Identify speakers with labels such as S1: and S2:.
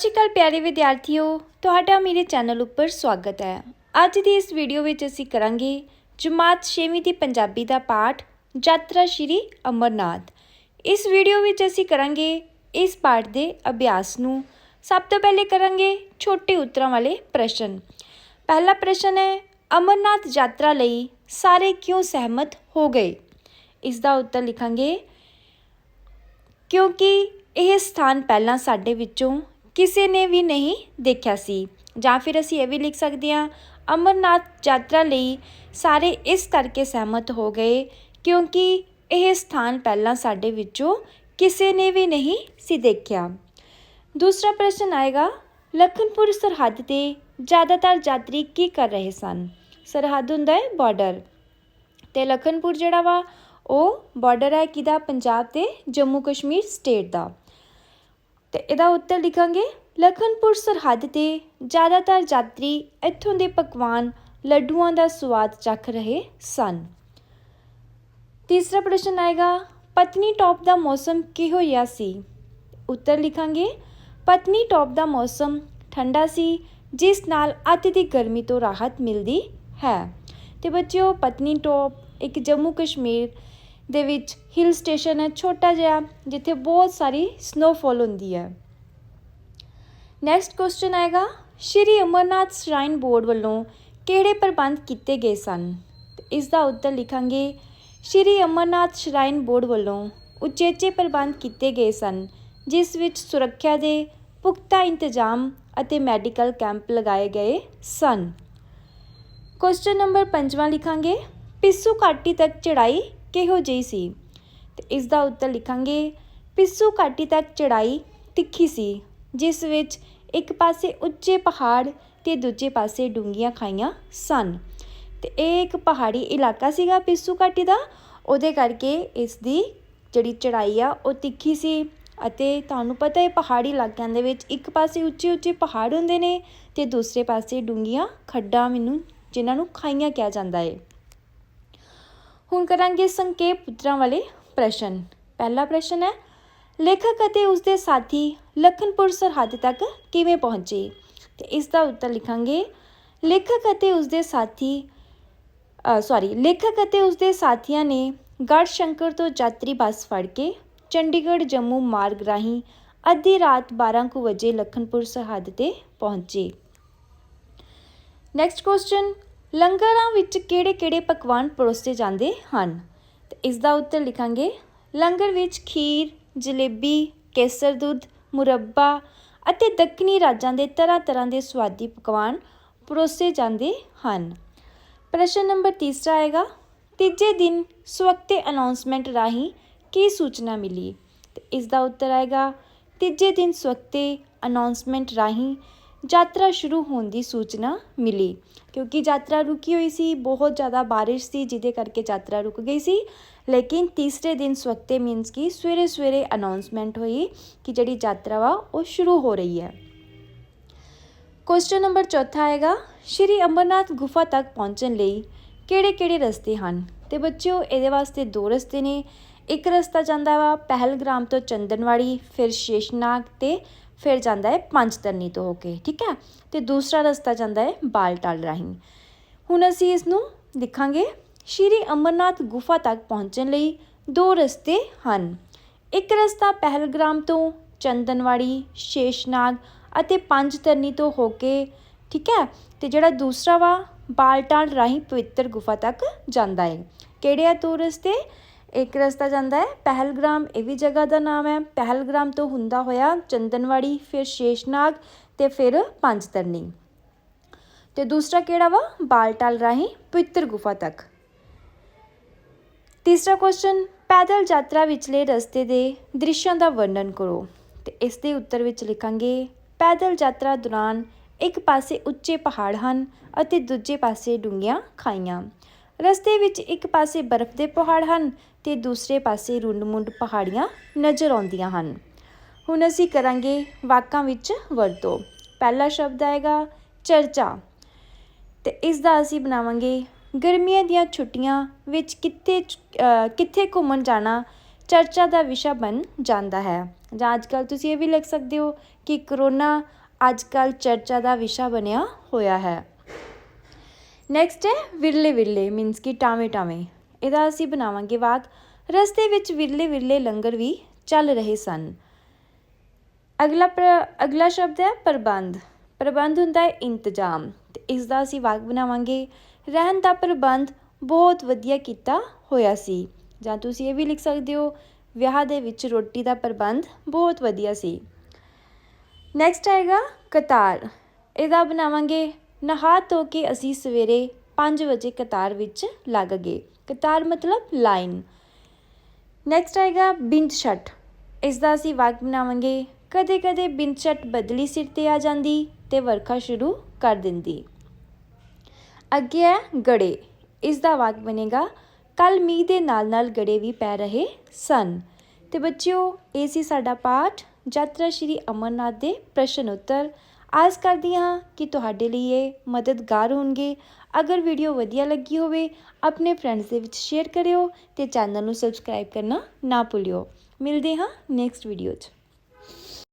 S1: ਸਤਿ ਸ਼੍ਰੀ ਅਕਾਲ ਪਿਆਰੇ ਵਿਦਿਆਰਥੀਓ, ਤੁਹਾਡਾ ਮੇਰੇ ਚੈਨਲ ਉੱਪਰ ਸਵਾਗਤ ਹੈ। ਅੱਜ ਦੀ ਇਸ ਵੀਡੀਓ ਵਿੱਚ ਅਸੀਂ ਕਰਾਂਗੇ ਜਮਾਤ 6ਵੀਂ ਦੀ ਪੰਜਾਬੀ ਦਾ ਪਾਠ, ਯਾਤਰਾ ਸ਼੍ਰੀ ਅਮਰਨਾਥ। ਇਸ ਵੀਡੀਓ ਵਿੱਚ ਅਸੀਂ ਕਰਾਂਗੇ ਇਸ ਪਾਠ ਦੇ ਅਭਿਆਸ ਨੂੰ। ਸਭ ਤੋਂ ਪਹਿਲੇ ਕਰਾਂਗੇ ਛੋਟੇ ਉੱਤਰਾਂ ਵਾਲੇ ਪ੍ਰਸ਼ਨ। ਪਹਿਲਾ ਪ੍ਰਸ਼ਨ ਹੈ, ਅਮਰਨਾਥ ਯਾਤਰਾ ਲਈ ਸਾਰੇ ਕਿਉਂ ਸਹਿਮਤ ਹੋ ਗਏ? ਇਸ ਦਾ ਉੱਤਰ ਲਿਖਾਂਗੇ, ਕਿਉਂਕਿ ਇਹ ਸਥਾਨ ਪਹਿਲਾਂ ਸਾਡੇ ਵਿੱਚੋਂ ਕਿਸੇ ਨੇ ਵੀ ਨਹੀਂ ਦੇਖਿਆ ਸੀ। ਜਾਂ ਫਿਰ ਅਸੀਂ ਇਹ ਵੀ ਲਿਖ ਸਕਦੇ ਹਾਂ, ਅਮਰਨਾਥ ਯਾਤਰਾ ਲਈ ਸਾਰੇ ਇਸ ਕਰਕੇ ਸਹਿਮਤ ਹੋ ਗਏ ਕਿਉਂਕਿ ਇਹ ਸਥਾਨ ਪਹਿਲਾਂ ਸਾਡੇ ਵਿੱਚੋਂ ਕਿਸੇ ਨੇ ਵੀ ਨਹੀਂ ਸੀ ਦੇਖਿਆ। ਦੂਸਰਾ ਪ੍ਰਸ਼ਨ ਆਏਗਾ, ਲਖਨਪੁਰ ਸਰਹੱਦ ਤੇ ਜ਼ਿਆਦਾਤਰ ਯਾਤਰੀ ਕੀ ਕਰ ਰਹੇ ਸਨ? ਸਰਹੱਦ ਹੁੰਦਾ ਹੈ ਬਾਰਡਰ ਤੇ ਲਖਨਪੁਰ ਜਿਹੜਾ ਵਾ, ਉਹ ਬਾਰਡਰ ਹੈ ਕਿਹਦਾ? ਪੰਜਾਬ ਤੇ ਜੰਮੂ ਕਸ਼ਮੀਰ ਸਟੇਟ ਦਾ। ਤੇ ਇਹਦਾ ਉੱਤਰ ਲਿਖਾਂਗੇ, ਲਖਨਪੁਰ ਸਰਹੱਦ ਤੇ ਜ਼ਿਆਦਾਤਰ ਯਾਤਰੀ ਇੱਥੋਂ ਦੇ ਪਕਵਾਨ ਲੱਡੂਆਂ ਦਾ ਸਵਾਦ ਚੱਖ ਰਹੇ ਸਨ। ਤੀਸਰਾ ਪ੍ਰਸ਼ਨ ਆਏਗਾ, ਪਤਨੀ ਟੌਪ ਦਾ ਮੌਸਮ ਕਿਹੋ ਜਿਹਾ ਸੀ? ਉੱਤਰ ਲਿਖਾਂਗੇ, ਪਤਨੀ ਟੌਪ ਦਾ ਮੌਸਮ ਠੰਡਾ ਸੀ, ਜਿਸ ਨਾਲ ਅੱਤ ਦੀ ਗਰਮੀ ਤੋਂ ਰਾਹਤ ਮਿਲਦੀ ਹੈ। ਤੇ ਬੱਚਿਓ, ਪਤਨੀ ਟੌਪ ਇੱਕ ਜੰਮੂ ਕਸ਼ਮੀਰ ਦੇ ਵਿੱਚ ਹਿਲ ਸਟੇਸ਼ਨ ਹੈ, ਛੋਟਾ ਜਿਹਾ, ਜਿੱਥੇ ਬਹੁਤ ਸਾਰੀ ਸਨੋਫਾਲ ਹੁੰਦੀ ਹੈ। ਨੈਕਸਟ ਕੁਐਸਚਨ ਆਏਗਾ, ਸ਼੍ਰੀ ਅਮਰਨਾਥ ਸ਼ਰਾਈਨ ਬੋਰਡ ਵੱਲੋਂ ਕਿਹੜੇ ਪ੍ਰਬੰਧ ਕੀਤੇ ਗਏ ਸਨ? ਇਸ ਦਾ ਉੱਤਰ ਲਿਖਾਂਗੇ, ਸ਼੍ਰੀ ਅਮਰਨਾਥ ਸ਼ਰਾਈਨ ਬੋਰਡ ਵੱਲੋਂ ਉਚੇਚੇ ਪ੍ਰਬੰਧ ਕੀਤੇ ਗਏ ਸਨ, ਜਿਸ ਵਿੱਚ ਸੁਰੱਖਿਆ ਦੇ ਪੁਖਤਾ ਇੰਤਜ਼ਾਮ ਅਤੇ ਮੈਡੀਕਲ ਕੈਂਪ ਲਗਾਏ ਗਏ ਸਨ। ਕੁਐਸਚਨ ਨੰਬਰ 5ਵਾਂ ਲਿਖਾਂਗੇ, ਪਿੱਸੂ ਘਾਟੀ ਤੱਕ ਚੜਾਈ ਕਿਹੋ ਜਿਹੀ ਸੀ? ਤੇ ਇਸ ਦਾ ਉੱਤਰ ਲਿਖਾਂਗੇ। ਪਿੱਸੂ ਘਾਟੀ ਤੱਕ ਚੜਾਈ ਤਿੱਖੀ ਸੀ, ਜਿਸ ਵਿੱਚ ਇੱਕ ਪਾਸੇ ਉੱਚੇ ਪਹਾੜ ਤੇ ਦੂਜੇ ਪਾਸੇ ਡੂੰਘੀਆਂ ਖਾਈਆਂ ਸਨ। ਤੇ ਇਹ ਇੱਕ ਪਹਾੜੀ ਇਲਾਕਾ ਸੀਗਾ ਪਿੱਸੂ ਘਾਟੀ ਦਾ। ਉਹਦੇ ਕਰਕੇ ਇਸ ਦੀ ਜਿਹੜੀ ਚੜਾਈ ਆ, ਉਹ ਤਿੱਖੀ ਸੀ। ਅਤੇ ਤੁਹਾਨੂੰ ਪਤਾ ਹੈ, ਪਹਾੜੀ ਇਲਾਕਿਆਂ ਦੇ ਵਿੱਚ ਇੱਕ ਪਾਸੇ ਉੱਚੇ ਉੱਚੇ ਪਹਾੜ ਹੁੰਦੇ ਨੇ ਤੇ ਦੂਸਰੇ ਪਾਸੇ ਡੂੰਘੀਆਂ ਖੱਡਾਂ ਮੈਨੂੰ, ਜਿਨ੍ਹਾਂ ਨੂੰ ਖਾਈਆਂ ਕਿਹਾ ਜਾਂਦਾ ਹੈ। ਹੁਣ ਕਰਾਂਗੇ ਸੰਖੇਪ ਉੱਤਰਾਂ ਵਾਲੇ ਪ੍ਰਸ਼ਨ। ਪਹਿਲਾ ਪ੍ਰਸ਼ਨ ਹੈ, ਲੇਖਕ ਅਤੇ ਉਸਦੇ ਸਾਥੀ ਲਖਨਪੁਰ ਸਰਹੱਦ ਤੱਕ ਕਿਵੇਂ ਪਹੁੰਚੇ? ਤੇ ਇਸ ਦਾ ਉੱਤਰ ਲਿਖਾਂਗੇ, ਲੇਖਕ ਅਤੇ ਉਸਦੇ ਸਾਥੀ ਸੌਰੀ ਲੇਖਕ ਅਤੇ ਉਸਦੇ ਸਾਥੀਆਂ ਨੇ ਗੜ ਸ਼ੰਕਰ ਤੋਂ ਯਾਤਰੀ ਬੱਸ ਫੜ ਕੇ ਚੰਡੀਗੜ੍ਹ ਜੰਮੂ ਮਾਰਗ ਰਾਹੀਂ ਅੱਧੀ ਰਾਤ 12 ਕੁ ਵਜੇ ਲਖਨਪੁਰ ਸਰਹੱਦ ਤੇ ਪਹੁੰਚੇ। ਨੈਕਸਟ ਕੁਐਸਚਨ ਲੰਗਰਾਂ ਵਿੱਚ ਕਿਹੜੇ-ਕਿਹੜੇ ਪਕਵਾਨ ਪਰੋਸੇ ਜਾਂਦੇ ਹਨ? ਤੇ ਇਸ ਦਾ ਉੱਤਰ ਲਿਖਾਂਗੇ। ਲੰਗਰ ਵਿੱਚ ਖੀਰ, ਜਲੇਬੀ, ਕੇਸਰ ਦੁੱਧ, ਮੁਰੱਬਾ ਅਤੇ ਦੱਖਣੀ ਰਾਜਾਂ ਦੇ ਤਰ੍ਹਾਂ-ਤਰ੍ਹਾਂ ਦੇ ਸਵਾਦੀ ਪਕਵਾਨ ਪਰੋਸੇ ਜਾਂਦੇ ਹਨ। ਪ੍ਰਸ਼ਨ ਨੰਬਰ ਤੀਸਰਾ ਆਏਗਾ। ਤੀਜੇ ਦਿਨ ਸਵਕਤੇ ਅਨਾਉਂਸਮੈਂਟ ਰਾਹੀਂ ਕੀ ਸੂਚਨਾ ਮਿਲੀ? ਤੇ ਇਸ ਦਾ ਉੱਤਰ ਆਏਗਾ। ਤੀਜੇ ਦਿਨ ਸਵਕਤੇ ਅਨਾਉਂਸਮੈਂਟ ਰਾਹੀਂ ਯਾਤਰਾ ਸ਼ੁਰੂ ਹੋਣ ਦੀ ਸੂਚਨਾ ਮਿਲੀ। ਕਿਉਂਕਿ ਯਾਤਰਾ ਰੁਕੀ ਹੋਈ ਸੀ, ਬਹੁਤ ਜ਼ਿਆਦਾ ਬਾਰਿਸ਼ ਸੀ, ਜਿਹਦੇ ਕਰਕੇ ਯਾਤਰਾ ਰੁਕ ਗਈ ਸੀ। ਲੇਕਿਨ ਤੀਸਰੇ ਦਿਨ ਸਵਖਤੇ ਮੀਨਸ ਕਿ ਸਵੇਰੇ ਸਵੇਰੇ ਅਨਾਉਂਸਮੈਂਟ ਹੋਈ ਕਿ ਜਿਹੜੀ ਯਾਤਰਾ ਵਾ, ਉਹ ਸ਼ੁਰੂ ਹੋ ਰਹੀ ਹੈ। ਕੁਐਸਚਨ ਨੰਬਰ ਚੌਥਾ ਆਏਗਾ, ਸ਼੍ਰੀ ਅਮਰਨਾਥ ਗੁਫਾ ਤੱਕ ਪਹੁੰਚਣ ਲਈ ਕਿਹੜੇ-ਕਿਹੜੇ ਰਸਤੇ ਹਨ? ਤੇ ਬੱਚਿਓ, ਇਹਦੇ ਵਾਸਤੇ ਦੋ ਰਸਤੇ ਨੇ। ਇੱਕ ਰਸਤਾ ਜਾਂਦਾ ਵਾ ਪਹਿਲਗ੍ਰਾਮ ਤੋਂ ਚੰਦਨਵਾੜੀ, ਫਿਰ ਸ਼ੇਸ਼ਨਾਗ ਤੇ ਫਿਰ ਜਾਂਦਾ ਹੈ ਪੰਜਤਰਨੀ ਤੋਂ ਹੋ ਕੇ, ਠੀਕ ਹੈ? ਤੇ ਦੂਸਰਾ ਰਸਤਾ ਜਾਂਦਾ ਹੈ ਬਾਲਟਾਲ ਰਾਹੀਂ। ਹੁਣ ਅਸੀਂ ਇਸ ਨੂੰ ਦੇਖਾਂਗੇ। ਸ਼੍ਰੀ ਅਮਰਨਾਥ ਗੁਫਾ ਤੱਕ ਪਹੁੰਚਣ ਲਈ ਦੋ ਰਸਤੇ ਹਨ। ਇੱਕ ਰਸਤਾ ਪਹਿਲਗ੍ਰਾਮ ਤੋਂ ਚੰਦਨਵਾੜੀ, ਸ਼ੇਸ਼ਨਾਗ ਅਤੇ ਪੰਜਤਰਨੀ ਤੋਂ ਹੋ ਕੇ, ਠੀਕ ਹੈ? ਤੇ ਜਿਹੜਾ ਦੂਸਰਾ ਵਾ ਬਾਲਟਾਲ ਰਾਹੀਂ ਪਵਿੱਤਰ ਗੁਫਾ ਤੱਕ ਜਾਂਦਾ ਹੈ। ਕਿਹੜੇ ਆ ਦੋ ਰਸਤੇ? ਇੱਕ ਰਸਤਾ ਜਾਂਦਾ ਹੈ, ਪਹਿਲਗ੍ਰਾਮ, ਇਹ ਵੀ ਜਗ੍ਹਾ ਦਾ ਨਾਮ ਹੈ। ਪਹਿਲਗ੍ਰਾਮ ਤੋਂ ਹੁੰਦਾ ਹੋਇਆ ਚੰਦਨਵਾੜੀ, ਫਿਰ ਸ਼ੇਸ਼ਨਾਗ ਤੇ ਫਿਰ ਪੰਜਤਰਨੀ। ਤੇ ਦੂਸਰਾ ਕਿਹੜਾ ਵਾ? ਬਾਲਟਾਲ ਰਾਹੀਂ ਪਵਿੱਤਰ ਗੁਫਾ ਤੱਕ। ਤੀਸਰਾ ਕੁਐਸਚਨ ਪੈਦਲ ਯਾਤਰਾ ਵਿਚਲੇ ਰਸਤੇ ਦੇ ਦ੍ਰਿਸ਼ਾਂ ਦਾ ਵਰਣਨ ਕਰੋ। ਤੇ ਇਸ ਦੇ ਉੱਤਰ ਵਿੱਚ ਲਿਖਾਂਗੇ, ਪੈਦਲ ਯਾਤਰਾ ਦੌਰਾਨ ਇੱਕ ਪਾਸੇ ਉੱਚੇ ਪਹਾੜ ਹਨ ਅਤੇ ਦੂਜੇ ਪਾਸੇ ਡੂੰਘੀਆਂ ਖਾਈਆਂ। ਰਸਤੇ ਵਿੱਚ ਇੱਕ ਪਾਸੇ ਬਰਫ਼ ਦੇ ਪਹਾੜ ਹਨ ਤੇ ਦੂਸਰੇ ਪਾਸੇ ਰੁੰਡ-ਮੁੰਡ ਪਹਾੜੀਆਂ ਨਜ਼ਰ ਆਉਂਦੀਆਂ ਹਨ। ਹੁਣ ਅਸੀਂ ਕਰਾਂਗੇ ਵਾਕਾਂ ਵਿੱਚ ਵਰਤੋਂ। ਪਹਿਲਾ ਸ਼ਬਦ ਆਏਗਾ ਚਰਚਾ। ਤੇ ਇਸ ਦਾ ਅਸੀਂ ਬਣਾਵਾਂਗੇ, ਗਰਮੀਆਂ ਦੀਆਂ ਛੁੱਟੀਆਂ ਵਿੱਚ ਕਿੱਥੇ ਕਿੱਥੇ ਘੁੰਮਣ ਜਾਣਾ ਚਰਚਾ ਦਾ ਵਿਸ਼ਾ ਬਣ ਜਾਂਦਾ ਹੈ। ਜਾਂ ਅੱਜ ਕੱਲ੍ਹ ਤੁਸੀਂ ਇਹ ਵੀ ਲਿਖ ਸਕਦੇ ਹੋ ਕਿ ਕਰੋਨਾ ਅੱਜ ਕੱਲ੍ਹ ਚਰਚਾ ਦਾ ਵਿਸ਼ਾ ਬਣਿਆ ਹੋਇਆ ਹੈ। ਨੈਕਸਟ ਹੈ ਵਿਰਲੇ ਵਿਰਲੇ ਮੀਨਸ ਕਿ ਟਾਵੇਂ ਟਾਵੇਂ। ਇਹਦਾ ਅਸੀਂ ਬਣਾਵਾਂਗੇ ਵਾਕ, ਰਸਤੇ ਵਿੱਚ ਵਿਰਲੇ ਵਿਰਲੇ ਲੰਗਰ ਵੀ ਚੱਲ ਰਹੇ ਸਨ। ਅਗਲਾ ਪ੍ਰ- ਅਗਲਾ ਸ਼ਬਦ ਹੈ ਪ੍ਰਬੰਧ। ਪ੍ਰਬੰਧ ਹੁੰਦਾ ਹੈ ਇੰਤਜ਼ਾਮ। ਤੇ ਇਸ ਦਾ ਅਸੀਂ ਵਾਕ ਬਣਾਵਾਂਗੇ, ਰਹਿਣ ਦਾ ਪ੍ਰਬੰਧ ਬਹੁਤ ਵਧੀਆ ਕੀਤਾ ਹੋਇਆ ਸੀ। ਜਾਂ ਤੁਸੀਂ ਇਹ ਵੀ ਲਿਖ ਸਕਦੇ ਹੋ, ਵਿਆਹ ਦੇ ਵਿੱਚ ਰੋਟੀ ਦਾ ਪ੍ਰਬੰਧ ਬਹੁਤ ਵਧੀਆ ਸੀ। ਨੈਕਸਟ ਆਏਗਾ ਕਤਾਰ। ਇਹਦਾ ਬਣਾਵਾਂਗੇ ਨਹਾ ਧੋ ਕੇ ਅਸੀਂ ਸਵੇਰੇ 5 ਵਜੇ ਕਤਾਰ ਵਿੱਚ ਲੱਗ ਗਏ। ਕਤਾਰ ਮਤਲਬ ਲਾਈਨ। ਨੈਕਸਟ ਆਏਗਾ ਬਿੰਦ ਛਟ। ਇਸ ਦਾ ਅਸੀਂ ਵਾਕ ਬਣਾਵਾਂਗੇ। ਕਦੇ ਕਦੇ ਬਿੰਦ ਛਟ ਬਦਲੀ ਸਿਰ ਤੇ ਆ ਜਾਂਦੀ ਤੇ ਵਰਖਾ ਸ਼ੁਰੂ ਕਰ ਦਿੰਦੀ। ਅੱਗੇ ਹੈ ਗੜੇ। ਇਸ ਦਾ ਵਾਕ ਬਣੇਗਾ ਕੱਲ ਮੀਂਹ ਦੇ ਨਾਲ ਨਾਲ ਗੜੇ ਵੀ ਪੈ ਰਹੇ ਸਨ। ਤੇ ਬੱਚਿਓ, ਇਹ ਸੀ ਸਾਡਾ ਪਾਠ। ਯਾਤਰਾ ਸ਼੍ਰੀ ਅਮਰਨਾਥ ਦੇ ਪ੍ਰਸ਼ਨ ਉੱਤਰ। ਆਸ ਕਰਦੀ ਹਾਂ ਕਿ ਤੁਹਾਡੇ ਲਈ ਇਹ ਮਦਦਗਾਰ ਹੋਣਗੇ। ਅਗਰ ਵੀਡੀਓ ਵਧੀਆ ਲੱਗੀ ਹੋਵੇ, ਆਪਣੇ ਫਰੈਂਡਸ ਦੇ ਵਿੱਚ ਸ਼ੇਅਰ ਕਰਿਓ ਤੇ ਚੈਨਲ ਨੂੰ ਸਬਸਕ੍ਰਾਈਬ ਕਰਨਾ ਨਾ ਭੁੱਲਿਓ। ਮਿਲਦੇ ਹਾਂ ਨੈਕਸਟ ਵੀਡੀਓ 'ਚ।